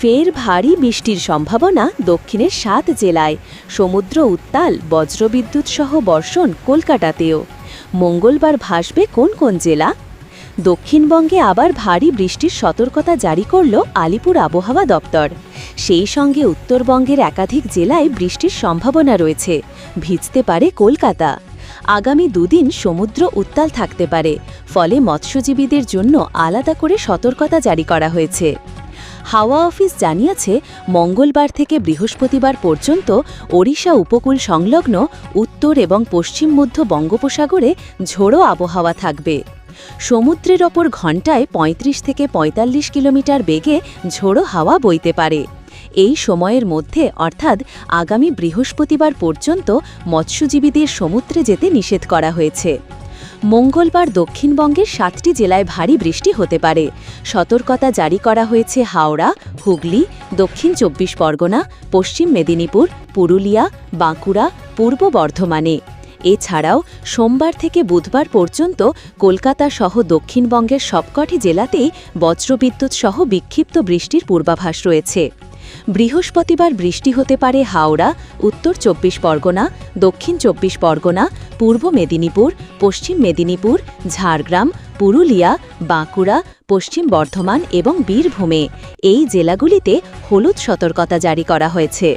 ফের ভারী বৃষ্টির সম্ভাবনা দক্ষিণের সাত জেলায়। সমুদ্র উত্তাল, বজ্রবিদ্যুৎ সহ বর্ষণ কলকাতাতেও। মঙ্গলবার ভাসবে কোন কোন জেলা? দক্ষিণবঙ্গে আবার ভারী বৃষ্টির সতর্কতা জারি করল আলিপুর আবহাওয়া দপ্তর। সেই সঙ্গে উত্তরবঙ্গের একাধিক জেলায় বৃষ্টির সম্ভাবনা রয়েছে, ভিজতে পারে কলকাতা। আগামী দুদিন সমুদ্র উত্তাল থাকতে পারে, ফলে মৎস্যজীবীদের জন্য আলাদা করে সতর্কতা জারি করা হয়েছে। হাওয়া অফিস জানিয়েছে, মঙ্গলবার থেকে বৃহস্পতিবার পর্যন্ত ওড়িশা উপকূল সংলগ্ন উত্তর এবং পশ্চিম মধ্য বঙ্গোপসাগরে ঝোড়ো আবহাওয়া থাকবে। সমুদ্রের ওপর ঘণ্টায় ৩৫ থেকে ৪৫ কিলোমিটার বেগে ঝোড়ো হাওয়া বইতে পারে। এই সময়ের মধ্যে, অর্থাৎ আগামী বৃহস্পতিবার পর্যন্ত মৎস্যজীবীদের সমুদ্রে যেতে নিষেধ করা হয়েছে। মঙ্গলবার দক্ষিণবঙ্গের সাতটি জেলায় ভারী বৃষ্টি হতে পারে। সতর্কতা জারি করা হয়েছে হাওড়া, হুগলি, দক্ষিণ চব্বিশ পরগনা, পশ্চিম মেদিনীপুর, পুরুলিয়া, বাঁকুড়া, পূর্ব বর্ধমানে। এছাড়াও সোমবার থেকে বুধবার পর্যন্ত কলকাতা সহ দক্ষিণবঙ্গের সবকটি জেলাতেই বজ্রবিদ্যুৎ সহ বিক্ষিপ্ত বৃষ্টির পূর্বাভাস রয়েছে। বৃহস্পতিবার বৃষ্টি হতে পারে হাওড়া, উত্তর চব্বিশ পরগনা, দক্ষিণ চব্বিশ পরগনা, পূর্ব মেদিনীপুর, পশ্চিম মেদিনীপুর, ঝাড়গ্রাম, পুরুলিয়া, বাঁকুড়া, পশ্চিম বর্ধমান এবং বীরভূমে। এই জেলাগুলিতে হলুদ সতর্কতা জারি করা হয়েছে।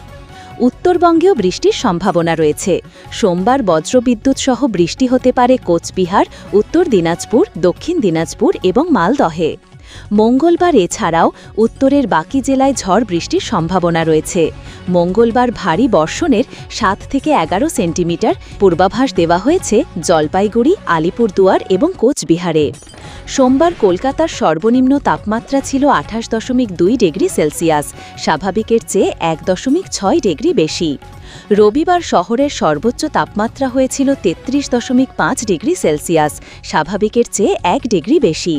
উত্তরবঙ্গেও বৃষ্টির সম্ভাবনা রয়েছে। সোমবার বজ্রবিদ্যুৎ সহ বৃষ্টি হতে পারে কোচবিহার, উত্তর দিনাজপুর, দক্ষিণ দিনাজপুর এবং মালদহে। মঙ্গলবার এছাড়াও উত্তরের বাকি জেলায় ঝড় বৃষ্টির সম্ভাবনা রয়েছে। মঙ্গলবার ভারী বর্ষণের সাত থেকে এগারো সেন্টিমিটার পূর্বাভাস দেওয়া হয়েছে জলপাইগুড়ি, আলিপুরদুয়ার এবং কোচবিহারে। সোমবার কলকাতার সর্বনিম্ন তাপমাত্রা ছিল আঠাশ দশমিক দুই ডিগ্রি সেলসিয়াস, স্বাভাবিকের চেয়ে এক দশমিক ছয় ডিগ্রি বেশি। রবিবার শহরের সর্বোচ্চ তাপমাত্রা হয়েছিল তেত্রিশ দশমিক পাঁচ ডিগ্রি সেলসিয়াস, স্বাভাবিকের চেয়ে এক ডিগ্রি বেশি।